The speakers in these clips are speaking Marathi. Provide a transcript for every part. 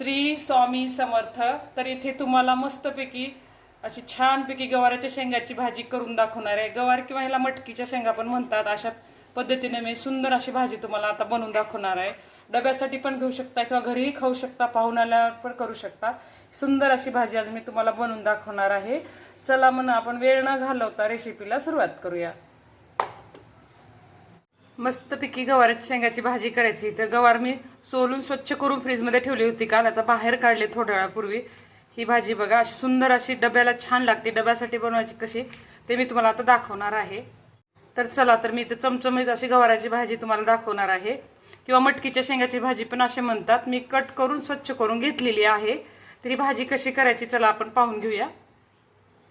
श्री स्वामी समर्थ तर इथे तुम्हाला मस्तपैकी अशी छानपैकी गवाराच्या शेंगाची भाजी करून दाखवणार आहे. गवार किंवा ह्याला मटकीच्या शेंगा पण म्हणतात. अशा पद्धतीने मी सुंदर अशी भाजी तुम्हाला आता बनवून दाखवणार आहे. डब्यासाठी पण घेऊ शकता किंवा घरीही खाऊ शकता पाहुण्याला पण करू शकता. सुंदर अशी भाजी आज मी तुम्हाला बनवून दाखवणार आहे. चला म्हणून आपण वेळ न घालवता रेसिपीला सुरुवात करूया. मस्तपैकी गवाराच्या शेंगाची भाजी करायची. तर गवार मी सोलून स्वच्छ करून फ्रीजमध्ये ठेवली होती काल. आता बाहेर काढले थोड्या वेळापूर्वी. ही भाजी बघा अशी सुंदर अशी डब्याला छान लागते. डब्यासाठी बनवायची कशी ते मी तुम्हाला आता दाखवणार आहे. तर चला तर मी इथे चमचमीत अशी गवाराची भाजी तुम्हाला दाखवणार आहे. किंवा मटकीच्या शेंगाची भाजी पण असे म्हणतात. मी कट करून स्वच्छ करून घेतलेली आहे. तर ही भाजी कशी करायची चला आपण पाहून घेऊया.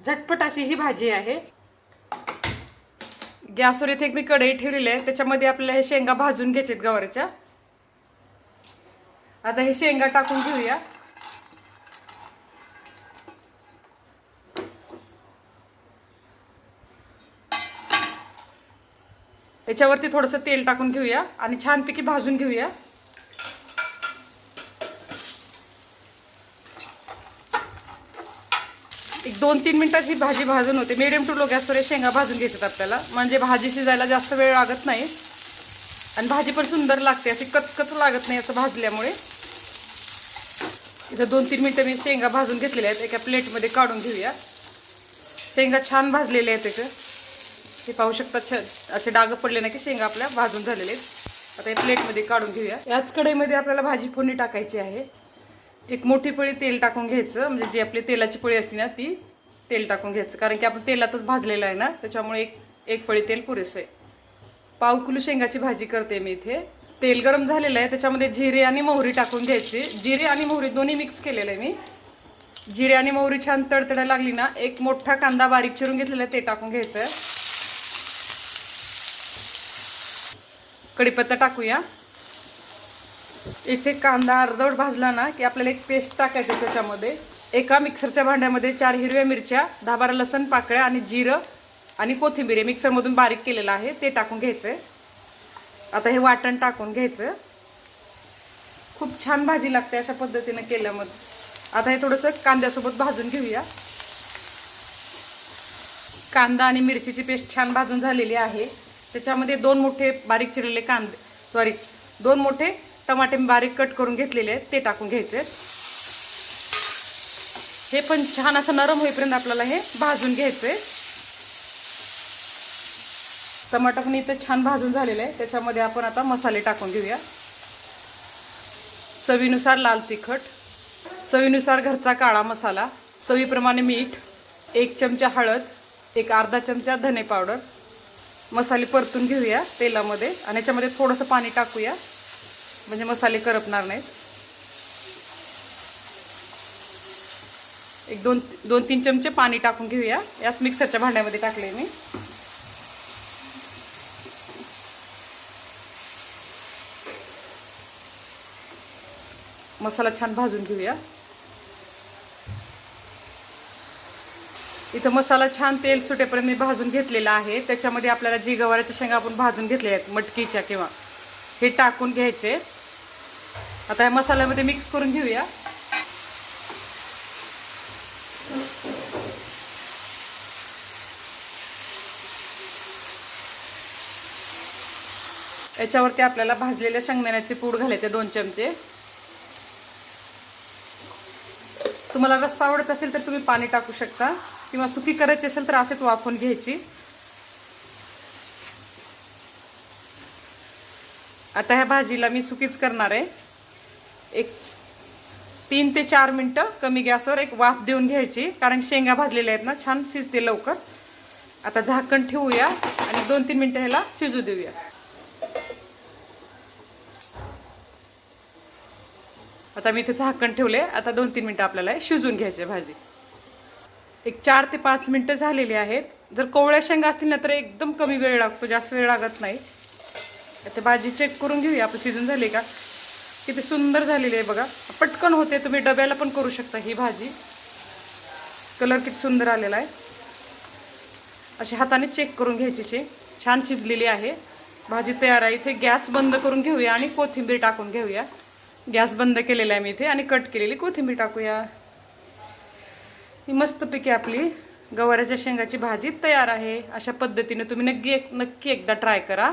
झटपट अशी ही भाजी आहे. गॅसवर इथे एक मी कढई ठेवलेली आहे. त्याच्यामध्ये आपल्याला हे शेंगा भाजून घ्यायचे गवारीच्या. आता हे शेंगा टाकून घेऊया. याच्यावरती थोडंसं तेल टाकून घेऊया आणि छानपैकी भाजून घेऊया. दोन तीन मिनटात ही भाजी भाजून होते. मिडियम टू लो गॅसवर शेंगा भाजून घेतात आपल्याला. म्हणजे भाजी शिजायला जास्त वेळ लागत नाही. आणि भाजी पण सुंदर लागते. अशी कचकच लागत नाही असं भाजल्यामुळे. इथं दोन तीन मिनटं मी शेंगा भाजून घेतलेल्या आहेत. एका प्लेटमध्ये काढून घेऊया. शेंगा छान भाजलेल्या आहेत इथं. हे पाहू शकता छ असे डाग पडले नाही की शेंगा आपल्या? भाजून झालेले आहेत. आता हे प्लेटमध्ये काढून घेऊया. याच कढईमध्ये आपल्याला भाजी फोडणी टाकायची आहे. एक मोठी पळी तेल टाकून घ्यायचं म्हणजे जी आपली तेलाची पळी असते ना ती तेल टाकून घ्यायचं. कारण की आपण तेलातच भाजलेलं आहे ना त्याच्यामुळे एक एक पळी तेल पुरेसं आहे. पाव किलो शेंगाची भाजी करते मी इथे. तेल गरम झालेलं आहे त्याच्यामध्ये जिरे आणि मोहरी टाकून घ्यायची. जिरे आणि मोहरी दोन्ही मिक्स केलेलं आहे मी. जिरे आणि मोहरी छान तडतडायला लागली ना एक मोठा कांदा बारीक चिरून घेतलेला आहे ते टाकून घ्यायचं. कढीपत्ता टाकूया. इथे कांदा अर्धवट भाजला ना की आपल्याला एक पेस्ट टाकायचं त्याच्यामध्ये. एका मिक्सरच्या भांड्यामध्ये चार हिरव्या मिरच्या दहा बारा लसण पाकळ्या आणि जिरं आणि कोथिंबीर हे मिक्सरमधून बारीक केलेलं आहे ते टाकून घ्यायचं आता हे वाटण टाकून घ्यायचं. खूप छान भाजी लागते अशा पद्धतीनं केल्यामध्ये आता हे थोडंसं कांद्यासोबत भाजून घेऊया. कांदा आणि मिरचीची पेस्ट छान भाजून झालेली आहे. त्याच्यामध्ये दोन मोठे बारीक चिरलेले कांदे सॉरी दोन मोठे टमाटे बारीक कट करून घेतलेले आहेत ते टाकून घ्यायचे हे पण छान असं नरम होईपर्यंत आपल्याला हे भाजून घ्यायचे टमाटर पण इथं छान भाजून झालेलं आहे. त्याच्यामध्ये आपण आता मसाले टाकून घेऊया. चवीनुसार लाल तिखट चवीनुसार घरचा काळा मसाला चवीप्रमाणे मीठ एक चमचा हळद एक अर्धा चमचा धने पावडर. मसाले परतून घेऊया तेलामध्ये आणि याच्यामध्ये थोडंसं पाणी टाकूया. म्हणजे मसाले करपणार नाहीत. एक दोन दोन तीन चमचे पाणी टाकून घेऊया. याच मिक्सरच्या भांड्यामध्ये टाकले मी. मसाला छान भाजून घेऊया. इथं मसाला छान तेल सुटेपर्यंत मी भाजून घेतलेला आहे. त्याच्यामध्ये आपल्याला जी गवाराच्या शेंगा आपण भाजून घेतलेल्या आहेत मटकीच्या किंवा हे टाकून घ्यायचे. आता या मसाल्यामध्ये मिक्स करून घेऊया. याच्यावरती आपल्याला भाजलेल्या शेंगदाण्याचे पूड घालायचे दोन चमचे. तुम्हाला रस्सा आवडत असेल तर तुम्ही पाणी टाकू शकता. किंवा सुकी करायची असेल तर असेच वाफून घ्यायची. आता ह्या भाजीला मी सुकीच करणार आहे. एक तीन ते चार मिनटं कमी गॅसवर एक वाफ देऊन घ्यायची कारण शेंगा भाजलेल्या आहेत ना छान शिजते लवकर. आता झाकण ठेवूया आणि दोन तीन मिनटं ह्याला शिजू देऊया. आता मी इथे झाकण ठेवले आता दोन तीन मिनटं आपल्याला हे शिजून घ्यायचे भाजी. एक चार ते पाच मिनटं झालेली आहेत. जर कोवळ्या शेंगा असतील ना तर एकदम कमी वेळ लागतो जास्त वेळ लागत नाही. आता भाजी चेक करून घेऊया. आपण शिजून झाली का? किती सुंदर झालेली आहे बघा. पटकन होते तुम्ही डब्याला पण करू शकता ही भाजी. कलर किती सुंदर आलेला आहे. अशी हाताने चेक करून घ्यायची शी छान शिजलेली आहे. भाजी तयार आहे. इथे गॅस बंद करून घेऊया आणि कोथिंबीर टाकून घेऊया. गॅस बंद केलेला आहे मी इथे आणि कट केलेली कोथिंबीर टाकूया. ही मस्तपैकी आपली. गवाराच्या शेंगाची भाजी तयार आहे. अशा पद्धतीने तुम्ही नक्की एक नक्की एकदा ट्राय करा.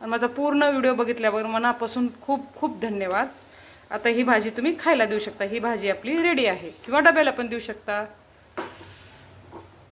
आणि माझा पूर्ण व्हिडिओ बघितल्यावर मनापासून खूप खूप धन्यवाद. आता ही भाजी तुम्ही खायला देऊ शकता. ही भाजी आपली रेडी आहे. किंवा डब्याला पण देऊ शकता.